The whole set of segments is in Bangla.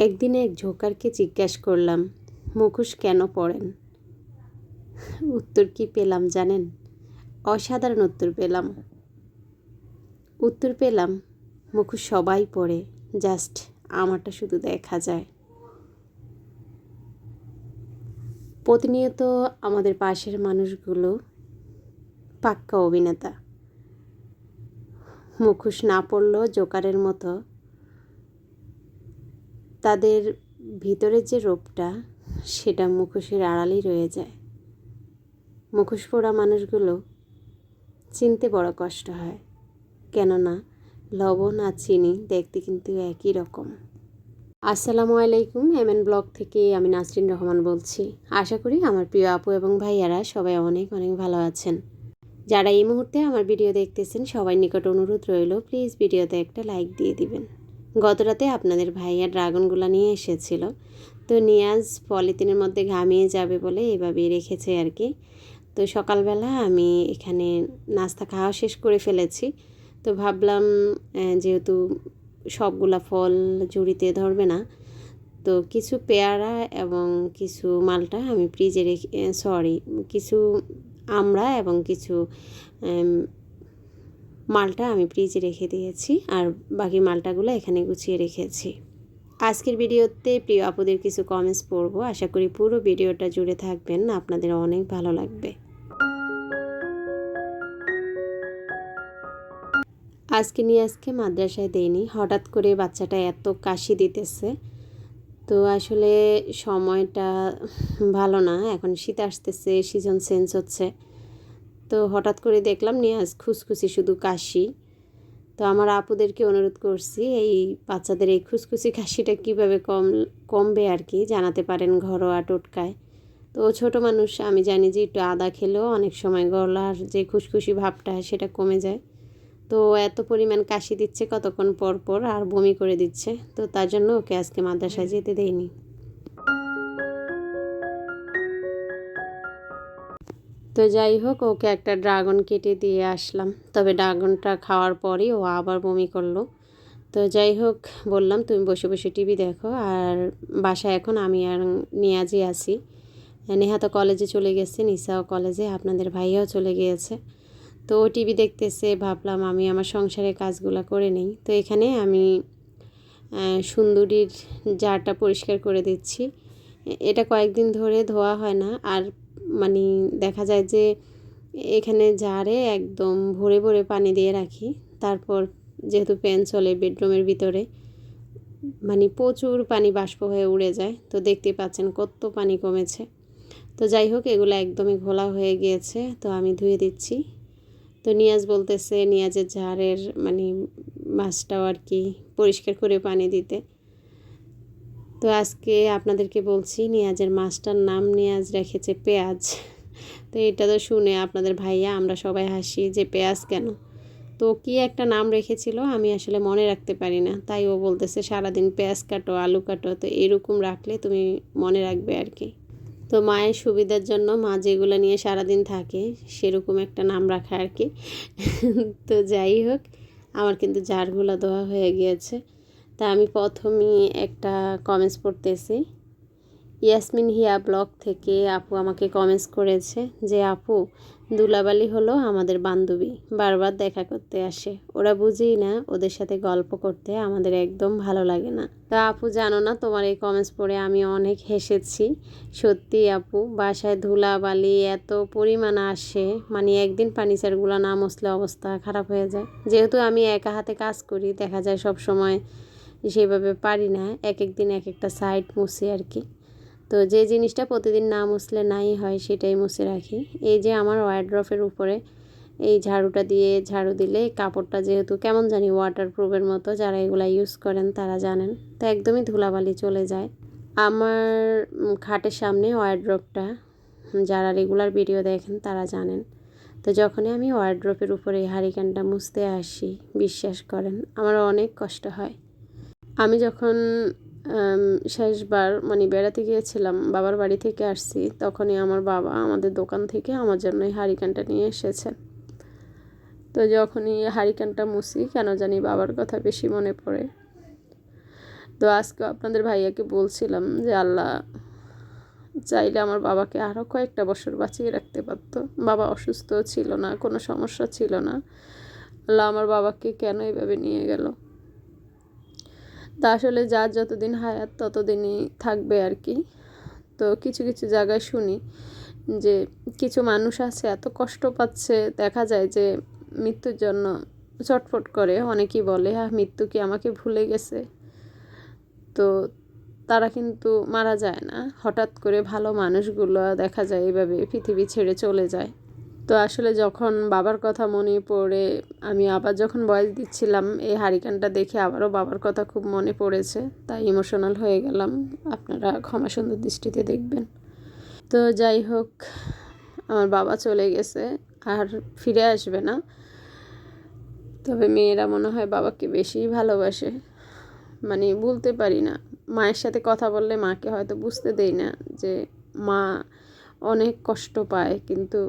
একদিন এক ঝোকারকে জিজ্ঞাসা করলাম, মুখোশ কেন পড়েন? উত্তর, কি পেলাম জানেন? অসাধারণ উত্তর পেলাম। উত্তর পেলাম, মুখোশ সবাই পড়ে, জাস্ট আমারটা শুধু দেখা যায়। প্রতিনিয়ত আমাদের পাশের মানুষগুলো পাক্কা অভিনেতা। মুখোশ না পড়লেও জোকারের মতো তাদের ভিতরের যে রূপটা, সেটা মুখোশের আড়ালেই রয়ে যায়। মুখোশ পড়া মানুষগুলো চিনতে বড় কষ্ট হয়। কেননা, লবণ আর চিনি দেখতে কিন্তু একই রকম। আসসালামু আলাইকুম, এমএন ব্লগ থেকে আমি নাসরিন রহমান বলছি। আশা করি আমার প্রিয় আপু এবং ভাইয়ারা সবাই অনেক অনেক ভালো আছেন। যারা এই মুহূর্তে আমার ভিডিও দেখতেছেন সবাই নিকট অনুরোধ রইল, প্লিজ ভিডিওতে একটা লাইক দিয়ে দিবেন। গত রাতে আপনাদের ভাইয়া ড্রাগনগুলো নিয়ে এসেছিল। তো নিয়াজ পলিথিনের মধ্যে ঘামিয়ে যাবে বলে এভাবেই রেখেছে আর কি। তো সকালবেলা আমি এখানে নাস্তা খাওয়া শেষ করে ফেলেছি। তো ভাবলাম যেহেতু সবগুলা ফল ঝুড়িতে ধরবে না, তো কিছু পেয়ারা এবং কিছু মালটা আমি ফ্রিজে রেখে সরি কিছু আমরা এবং কিছু মালটা আমি ফ্রিজে রেখে দিয়েছি আর বাকি মালটাগুলো এখানে গুছিয়ে রেখেছি। আজকের ভিডিওতে প্রিয় আপুদের কিছু কমেন্টস পড়ব। আশা করি পুরো ভিডিওটা জুড়ে থাকবেন। আপনাদের অনেক ভালো লাগবে। আজকে নিয়ে আজকে মাদ্রাসায় দেয়নি হঠাৎ করে বাচ্চাটা এত কাশি দিতেছে। তো আসলে সময়টা ভালো না। এখন শীত আসতেছে সিজন চেঞ্জ হচ্ছে। তো হঠাৎ করে দেখলাম নিয়াজ খুসখুসি শুধু কাশি। তো আমার আপুদেরকে অনুরোধ করছি, এই বাচ্চাদের এই খুসখুসি কাশিটা কীভাবে কম, কমবে আর কি জানাতে পারেন ঘরোয়া টোটকায়। তো ছোট মানুষ, আমি জানি যে একটু আদা খেলেও অনেক সময় গলার যে খুসখুসি ভাবটা সেটা কমে যায়। তো এত পরিমাণ কাশি দিচ্ছে কতক্ষণ পর পর আর বমি করে দিচ্ছে। তো তার জন্য ওকে আজকে মাদ্রাসায় যেতে দেয়নি তো যাই হোক, ওকে একটা ড্রাগন কেটে দিয়ে আসলাম। তবে ড্রাগনটা খাওয়ার পরই ও আবার বমি করল। তো যাই হোক, বললাম, তুমি বসে বসে টিভি দেখো। আর বাসায় এখন আমি আর নিয়াজি আছি। নেহা তো কলেজে চলে গেছে, নিসাও কলেজে, আপনাদের ভাইয়াও চলে গিয়েছে। তো ও টিভি দেখতেছে, ভাবলাম আমি আমার সংসারের কাজগুলো করে নেই। তো এখানে আমি সুন্দরীর জারটা পরিষ্কার করে দিচ্ছি। এটা কয়েকদিন ধরে ধোয়া হয় না। আর মানে দেখা যায় যে এখানে জারে একদম ভরে ভরে পানি দিয়ে রাখি। তারপর যেহেতু ফ্যান চলে বেডরুমের ভিতরে মানে প্রচুর পানি বাষ্প হয়ে উড়ে যায়। তো দেখতে পাচ্ছেন কত পানি কমেছে। তো যাই হোক, এগুলো একদমই ঘোলা হয়ে গিয়েছে। তো আমি ধুয়ে দিচ্ছি। তো নিয়াজ বলতেছে, নিয়াজের ঝাড়ের মানে মাছটাও আর কি পরিষ্কার করে পানি দিতে। তো আজকে আপনাদেরকে বলছি, নিয়াজের মাছটার নাম নিয়াজ রেখেছে পেঁয়াজ। তো এটা তো শুনে আপনাদের ভাইয়া, আমরা সবাই হাসি যে পেঁয়াজ কেন? তো কি একটা নাম রেখেছিল, আমি আসলে মনে রাখতে পারি না। তাই ও বলতেছে, সারাদিন পেঁয়াজ কাটো, আলু কাটো, তো এরকম রাখলে তুমি মনে রাখবে আর কি। তো মায়ের সুবিধার জন্য মা যেগুলো নিয়ে সারাদিন থাকে, সেরকম একটা নাম রাখা আর কি। তো যাই হোক, আমার কিন্তু জারগুলো দেওয়া হয়ে গিয়েছে। তা আমি প্রথমেই একটা কমেন্টস পড়তেছি। ইয়াসমিন হিয়া ব্লগ থেকে আপু আমাকে কমেন্টস করেছে যে, আপু, দুলাবালি হলো আমাদের বান্ধবী, বারবার দেখা করতে আসে। ওরা বুঝেই না ওদের সাথে গল্প করতে আমাদের একদম ভালো লাগে না। তা আপু জানো না, তোমার এই কমেন্টস পড়ে আমি অনেক হেসেছি। সত্যি আপু, বাসায় ধুলাবালি এত পরিমাণ আসে মানে একদিন ফার্নিচারগুলো না মসলে অবস্থা খারাপ হয়ে যায়। যেহেতু আমি একা হাতে কাজ করি, দেখা যায় সব সময় সেভাবে পারি না, এক এক দিন এক একটা সাইড মুছি আর কি তো যে জিনিসটা প্রতিদিন না মুছলে নাই হয় সেটাই মুছে রাখি। এই যে আমার ওয়ার্ড্রফের উপরে এই ঝাড়ুটা দিয়ে ঝাড়ু দিলে কাপড়টা যেহেতু কেমন জানি ওয়াটার প্রুফের মতো যারা এগুলো ইউজ করেন তারা জানেন, তো একদমই ধুলাবালি চলে যায়। আমার খাটের সামনে ওয়ার্ড্রপটা যারা রেগুলার ভিডিও দেখেন তারা জানেন। তো যখনই আমি ওয়ার্ড্রপের উপরে এই হারিকেনটা মুছতে আসি, বিশ্বাস করেন, আমার অনেক কষ্ট হয়। আমি যখন শেষবার মানে বেড়াতে গিয়েছিলাম, বাবার বাড়ি থেকে আসছি, তখনই আমার বাবা আমাদের দোকান থেকে আমার জন্য এই হারিকেনটা নিয়ে এসেছেন তো যখনই হারিকেনটা মুছি, কেন জানি বাবার কথা বেশি মনে পড়ে। তো আজকে আপনাদের ভাইয়াকে বলছিলাম যে, আল্লাহ, চাইলে আমার বাবাকে আরও কয়েকটা বছর বাঁচিয়ে রাখতে পারতো। বাবা অসুস্থ ছিল না, কোনো সমস্যা ছিল না। আল্লাহ আমার বাবাকে কেন এভাবে নিয়ে গেল? তা আসলে যার যতদিন হায়াত ততদিনই থাকবে আর কি। তো কিছু কিছু জায়গায় শুনি যে কিছু মানুষ আছে, এত কষ্ট পাচ্ছে, দেখা যায় যে মৃত্যুর জন্য চটফট করে, অনেকেই বলে হ্যাঁ মৃত্যু কি আমাকে ভুলে গেছে? তো তারা কিন্তু মারা যায় না। হঠাৎ করে ভালো মানুষগুলো দেখা যায় এভাবে পৃথিবী ছেড়ে চলে যায়। তো আসলে যখন বাবার কথা মনে পড়ে, আমি আবার যখন বয়স দিচ্ছিলাম, এই হারিকানটা দেখে আবারও বাবার কথা খুব মনে পড়েছে। তাই ইমোশনাল হয়ে গেলাম। আপনারা ক্ষমা সুন্দর দৃষ্টিতে দেখবেন। তো যাই হোক, আমার বাবা চলে গেছে, আর ফিরে আসবে না। তবে মেয়েরা মনে হয় বাবাকে বেশিই ভালোবাসে। মানে বলতে পারি না। মায়ের সাথে কথা বললে মাকে হয়তো বুঝতে দেই না যে মা অনেক কষ্ট পায়, কিন্তু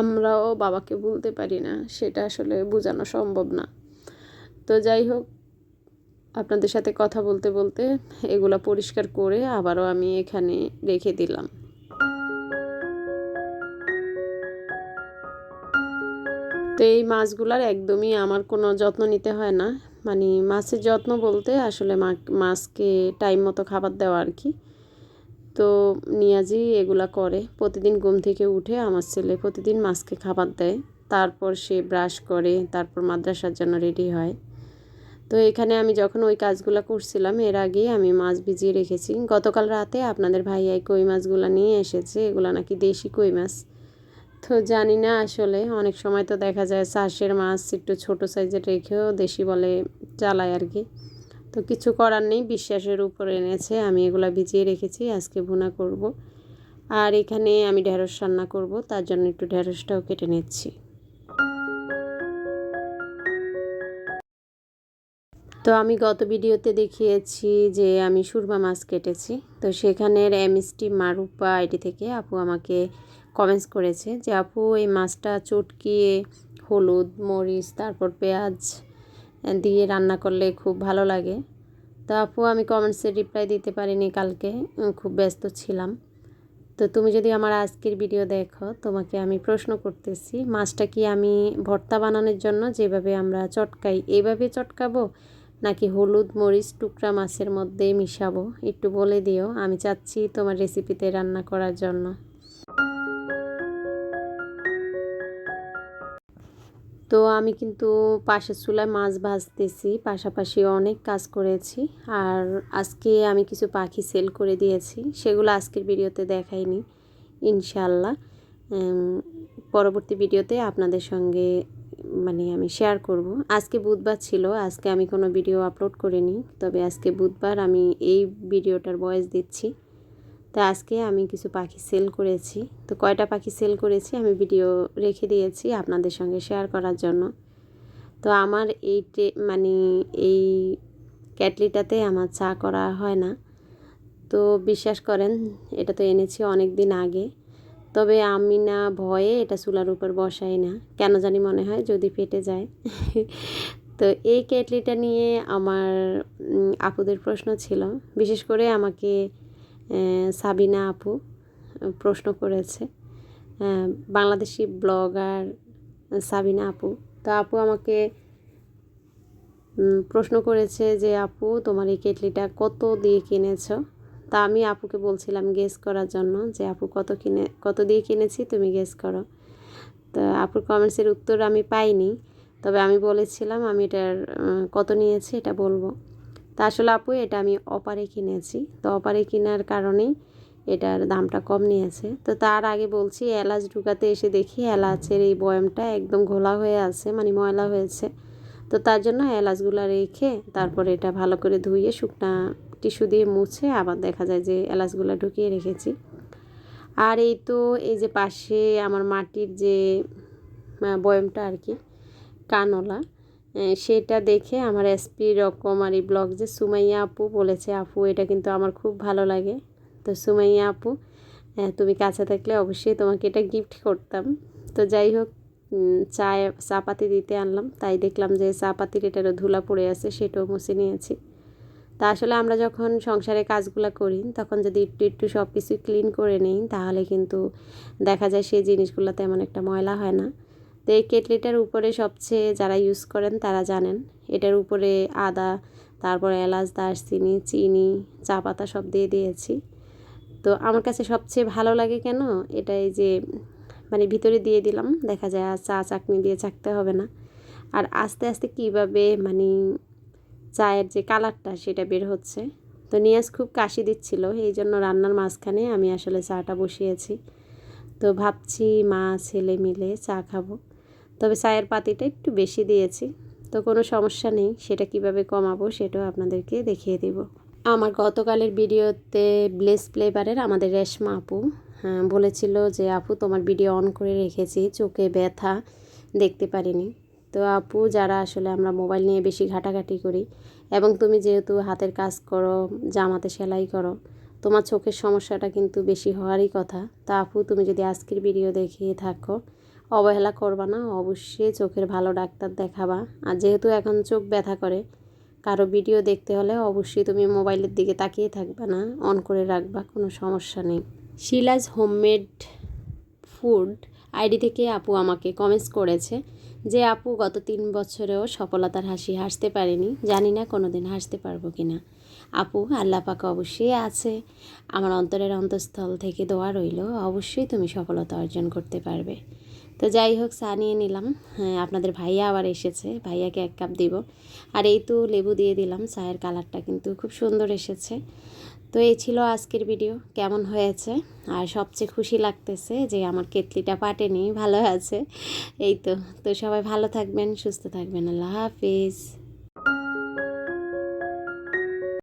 আমরাও বাবাকে বলতে পারি না, সেটা আসলে বোঝানো সম্ভব না। তো যাই হোক, আপনাদের সাথে কথা বলতে বলতে এগুলা পরিষ্কার করে আবারও আমি এখানে রেখে দিলাম। তো এই মাছগুলার একদমই আমার কোনো যত্ন নিতে হয় না। মানে মাছের যত্ন বলতে আসলে মাছকে টাইম মতো খাবার দেওয়া আর কি। তো নিয়াজি এগুলা করে। প্রতিদিন ঘুম থেকে উঠে আমার ছেলে প্রতিদিন মাছকে খাবার দেয়। তারপর সে ব্রাশ করে, তারপর মাদ্রাসার জন্য রেডি হয়। তো এখানে আমি যখন ওই কাজগুলো করছিলাম, এর আগে আমি মাছ ভিজিয়ে রেখেছি। গতকাল রাতে আপনাদের ভাইয়াই কই মাছগুলো নিয়ে এসেছে, এগুলো নাকি দেশি কই মাছ। তো জানি না আসলে, অনেক সময় তো দেখা যায় চাষের মাছ একটু ছোটো সাইজের রেখেও দেশি বলে চালায় আর কি। তো কিছু করার নেই, বিশ্বাসের উপর এনেছে। আমি এগুলো ভিজিয়ে রেখেছি, আজকে ভুনা করব। আর এখানে আমি ঢেঁড়স রান্না করব, তার জন্য একটু ঢেঁড়সটাও কেটে নিচ্ছি। তো আমি গত ভিডিওতে দেখিয়েছি যে আমি সুরমা মাছ কেটেছি। তো সেখানের এমএসটি মারুপা আইডি থেকে আপু আমাকে কমেন্টস করেছে যে, আপু, এই মাছটা চটকিয়ে হলুদ, মরিচ, তারপর পেঁয়াজ দিয়ে রান্না করলে খুব ভালো লাগে। তো আপু, আমি কমেন্টসে রিপ্লাই দিতে পারিনি কালকে খুব ব্যস্ত ছিলাম। তো তুমি যদি আমার আজকের ভিডিও দেখো, তোমাকে আমি প্রশ্ন করতেছি, মাছটা কি আমি ভর্তা বানানোর জন্য যেভাবে আমরা চটকাই, এইভাবে চটকাবো, নাকি হলুদ মরিচ টুকরা মাছের মধ্যে মিশাবো? একটু বলে দিও, আমি চাচ্ছি তোমার রেসিপিতে রান্না করার জন্য। তো আমি কিন্তু পাশের চুলায় মাছ ভাজতেছি। পাশাপাশি অনেক কাজ করেছি। আর আজকে আমি কিছু পাখি সেল করে দিয়েছি। সেগুলো আজকের ভিডিওতে দেখাইনি ইনশাল্লাহ পরবর্তী ভিডিওতে আপনাদের সঙ্গে মানে আমি শেয়ার করব। আজকে বুধবার ছিল, আজকে আমি কোনো ভিডিও আপলোড করিনি। তবে আজকে বুধবার আমি এই ভিডিওটার বয়স দিচ্ছি। তো আজকে আমি কিছু পাখি সেল করেছি। তো কয়টা পাখি সেল করেছি আমি ভিডিও রেখে দিয়েছি আপনাদের সঙ্গে শেয়ার করার জন্য। তো আমার এই মানে এই ক্যাটলিটাতে আমার চা করা হয় না। তো বিশ্বাস করেন, এটা তো এনেছি অনেক দিন আগে। তবে আমি না ভয়ে এটা চুলার উপর বসাই না। কেন জানি মনে হয় যদি ফেটে যায়। তো এই কেটলিটা নিয়ে আমার আপুদের প্রশ্ন ছিল। বিশেষ করে আমাকে সাবিনা আপু প্রশ্ন করেছে। বাংলাদেশি ব্লগার সাবিনা আপু। তো আপু আমাকে প্রশ্ন করেছে যে, আপু, তোমার এই কেটলিটা কত দিয়ে কিনেছ? তা আমি আপুকে বলছিলাম গেস করার জন্য যে, আপু, কত কিনে, কত দিয়ে কিনেছি তুমি গেস করো? তো আপুর কমেন্টসের উত্তর আমি পাইনি। তবে আমি বলেছিলাম আমি এটার কত নিয়েছি এটা বলব। তা আসলে আপু, এটা আমি অপারে কিনেছি। তো অপারে কেনার কারণেই এটার দামটা কম নিয়েছে। তো তার আগে বলছি, এলাচ ঢুকাতে এসে দেখি এলাচের এই বয়ামটা একদম ঘোলা হয়ে আছে মানে ময়লা হয়েছে। তো তার জন্য এলাচগুলো রেখে তারপর এটা ভালো করে ধুয়ে শুকনা টিস্যু দিয়ে মুছে আবার দেখা যায় যে এলাচগুলো ঢুকিয়ে রেখেছি। আর এই তো, এই যে পাশে আমার মাটির যে বয়মটা আর কি কানলা সেটা দেখে আমার এসপি রকমারি ব্লগ যে সুমাইয়া আপু বলেছে, আপু, এটা কিন্তু আমার খুব ভালো লাগে। তো সুমাইয়া আপু তুমি কাছে থাকলে অবশ্যই তোমাকে এটা গিফট করতাম। তো যাই হোক চায় চা পাতি দিতে আনলাম। তাই দেখলাম যে চা পাতির এটারও ধুলা পড়ে আছে, সেটাও মুছে নিয়েছি। তা আসলে আমরা যখন সংসারে কাজগুলো করি, তখন যদি একটু একটু সব কিছু ক্লিন করে নিই, তাহলে কিন্তু দেখা যায় সেই জিনিসগুলো তেমন একটা ময়লা হয় না। তো এই কেটলিটার উপরে সবচেয়ে যারা ইউজ করেন তারা জানেন। এটার উপরে আদা, তারপরে এলাচ, দারচিনি, চিনি, চা পাতা সব দিয়ে দিয়েছি। তো আমার কাছে সবচেয়ে ভালো লাগে কেন? এটা এই যে মানে ভিতরে দিয়ে দিলাম, দেখা যায় আর চা চাকনি দিয়ে চাকতে হবে না। আর আস্তে আস্তে কীভাবে মানে চায়ের যে কালারটা সেটা বের হচ্ছে। তো নিয়াজ খুব কাশি দিচ্ছিল, এই জন্য রান্নার মাঝখানে আমি আসলে চাটা বসিয়েছি। তো ভাবছি মা, ছেলে মিলে চা খাব। তবে চায়ের পাতিটা একটু বেশি দিয়েছি। তো কোনো সমস্যা নেই সেটা কীভাবে কমাবো সেটাও আপনাদেরকে দেখিয়ে দেব। আমার গতকালের ভিডিওতে ব্লেস ফ্লেভারের আমাদের রেশমা আপু হ্যাঁ, বলেছিল যে আপু তোমার ভিডিও অন করে রেখেছি চোখে ব্যথা দেখতে পারিনি। তো আপু যারা আসলে আমরা মোবাইল নিয়ে বেশি ঘাটাঘাটি করি এবং তুমি যেহেতু হাতের কাজ করো জামাতে সেলাই করো তোমার চোখের সমস্যাটা কিন্তু বেশি হওয়ারই কথা। তা আপু তুমি যদি আজকের ভিডিও দেখিয়ে থাকো অবহেলা করবা না, অবশ্যই চোখের ভালো ডাক্তার দেখাবা। আর যেহেতু এখন চোখ ব্যথা করে, কারও ভিডিও দেখতে হলে অবশ্যই তুমি মোবাইলের দিকে তাকিয়ে থাকবা না, অন করে রাখবা, কোনো সমস্যা নেই। শিলাজ হোমমেড ফুড আইডি থেকে আপু আমাকে কমেন্টস করেছে যে, আপু, গত তিন বছরেও সফলতার হাসি হাসতে পারেনি, জানি না কোনো দিন হাসতে পারব কি না আপু, আল্লাহ পাক অবশ্যই আছে। আমার অন্তরের অন্তঃস্থল থেকে দোয়া রইল, অবশ্যই তুমি সফলতা অর্জন করতে পারবে। তো যাই হোক, চা নিয়ে নিলাম। হ্যাঁ আপনাদের ভাইয়া আবার এসেছে। ভাইয়াকে এক কাপ দিব। আর এই তো লেবু দিয়ে দিলাম, চায়ের কালারটা কিন্তু খুব সুন্দর এসেছে। তো এই ছিল আজকের ভিডিও, কেমন হয়েছে? আর সবচেয়ে খুশি লাগতেছে যে আমার কেতলিটা পাটেনি, ভালো আছে। এই তো তো সবাই ভালো থাকবেন, সুস্থ থাকবেন, আল্লাহ হাফিজ।